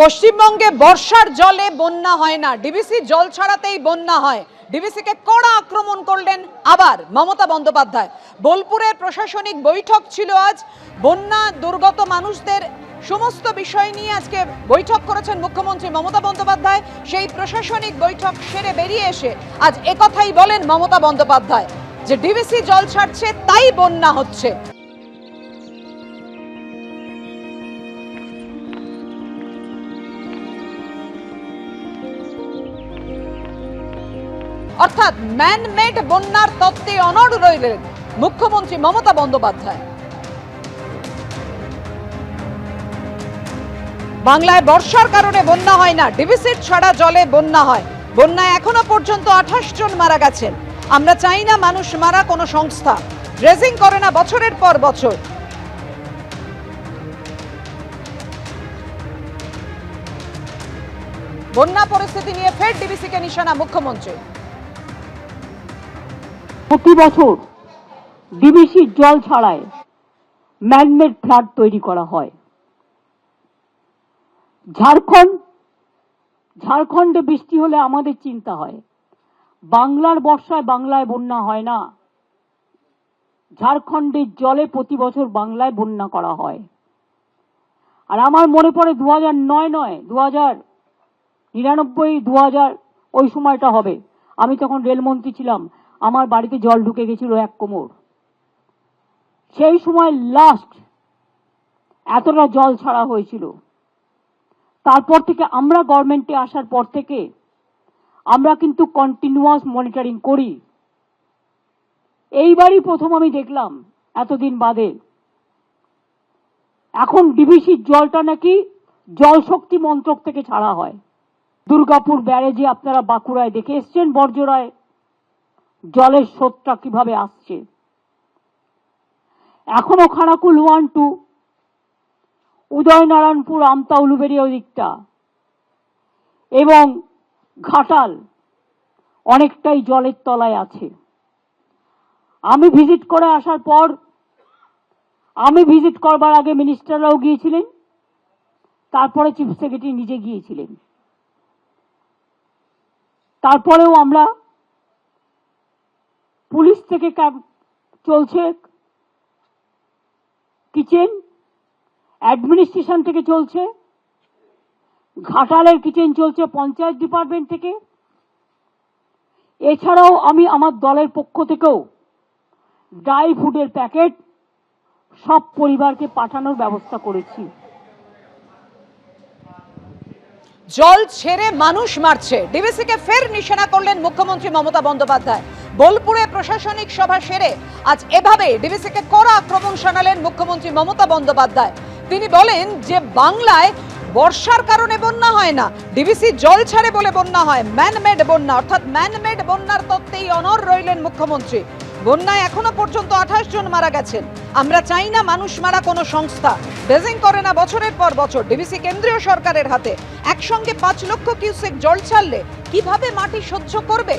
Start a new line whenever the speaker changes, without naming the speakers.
পশ্চিমবঙ্গে বর্ষার জলে বন্যা হয় না। ডিবিসি জল ছাড়াতেই বন্যা হয়। ডিবিসিকে কড়া আক্রমণ করলেন আবার মমতা বন্দ্যোপাধ্যায়। বোলপুরের প্রশাসনিক বৈঠক ছিল আজ। বন্যা দুর্গত মানুষদের সমস্ত বিষয় নিয়ে আজকে বৈঠক করেছেন মুখ্যমন্ত্রী মমতা বন্দ্যোপাধ্যায়। সেই প্রশাসনিক বৈঠক সেরে বেরিয়ে এসে আজ একথাই বলেন মমতা বন্দ্যোপাধ্যায় যে, ডিবিসি জল ছাড়ছে, তাই বন্যা হচ্ছে। অর্থাৎ ম্যানমেড বন্যার তত্ত্বে অনড় রইলেন মুখ্যমন্ত্রী মমতা বন্দ্যোপাধ্যায়। বাংলায় বর্ষার কারণে বন্যা হয় না ডিভিসিট ছাড়া জলে বন্যা হয়। বন্যায় এখনও পর্যন্ত আঠাশ জন মারা গেছেন। আমরা চাই না মানুষ মারা কোনো সংস্থা। ড্রেজিং করে না বছরের পর বছর। বন্যা পরিস্থিতি নিয়ে ফের ডিবিসিকে নিশানা মুখ্যমন্ত্রী।
প্রতি বছর ডিবিসির জল ছাড়ায় ম্যানমেড ফ্ল্যাট তৈরি করা হয়। ঝাড়খণ্ড, ঝাড়খণ্ডে বৃষ্টি হলে আমাদের চিন্তা হয়। বাংলার বর্ষায় বাংলায় বন্যা হয় না। ঝাড়খণ্ডের জলে প্রতি বছর বাংলায় বন্যা করা হয়। আর আমার মনে পড়ে দু হাজার নয় নয় দু হাজার নিরানব্বই দু হাজার ওই সময়টা হবে। আমি তখন রেলমন্ত্রী ছিলাম। আমার বাড়িতে জল ঢুকে গেছিল এক কোমর। সেই সময় লাস্ট এতটা জল ছাড়া হয়েছিল। তারপর থেকে আমরা গভর্নমেন্টে আসার পর থেকে আমরা কিন্তু কন্টিনিউয়াস মনিটরিং করি। এইবারই প্রথম আমি দেখলাম এতদিন বাদে। এখন ডিবিসির জলটা নাকি জল শক্তি মন্ত্রক থেকে ছাড়া হয়। দুর্গাপুর ব্যারেজে আপনারা বাঁকুড়ায় দেখে এসছেন বর্জরায় জলের স্রোতটা কীভাবে আসছে? এখনও খানাকুল ওয়ান টু, উদয়নারায়ণপুর আমতা উলুবেড়ি ওই দিকটা। এবং ঘাটাল অনেকটাই জলের তলায় আছে। আমি ভিজিট করে আসার পর, আমি ভিজিট করবার আগে মিনিস্টাররাও গিয়েছিলেন, তারপরে চিফ সেক্রেটারি নিজে গিয়েছিলেন। তারপরেও আমরা পুলিশ থেকে চলছে কিচেন, অ্যাডমিনিস্ট্রেশন থেকে চলছে, ঘাটালের কিচেন চলছে পঞ্চায়েত ডিপার্টমেন্ট থেকে। এছাড়াও আমি আমার দলের পক্ষ থেকেও ড্রাই ফুডের প্যাকেট সব পরিবারকে পাঠানোর ব্যবস্থা করেছি।
জল ছেড়ে মানুষ মারছে। ডিবিসিকে ফের নিশানা করলেন মুখ্যমন্ত্রী মমতা বন্দ্যোপাধ্যায়। বোলপুরে প্রশাসনিক সভা সেরে আজ এভাবে ডিবিসিকে কড়া আক্রমণ শানালেন মুখ্যমন্ত্রী মমতা বন্দ্যোপাধ্যায়। তিনি বলেন যে বাংলায় বর্ষার কারণে বন্যা হয় না, ডিবিসি জল ছাড়ে বলে বন্যা হয় ম্যানমেড বন্যা, অর্থাৎ ম্যানমেড বন্যার তত্ত্বেই অনর রইলেন মুখ্যমন্ত্রী। বন্যায় এখনও পর্যন্ত আঠাশ জন মারা গেছেন। আমরা চাই না মানুষ মারা কোনো সংস্থা। ড্রেজিং করে না বছরের পর বছর, ডিবিসি কেন্দ্রীয় সরকারের হাতে। একসঙ্গে পাঁচ লক্ষ কিউসেক জল ছাড়লে কীভাবে মাটি সহ্য করবে?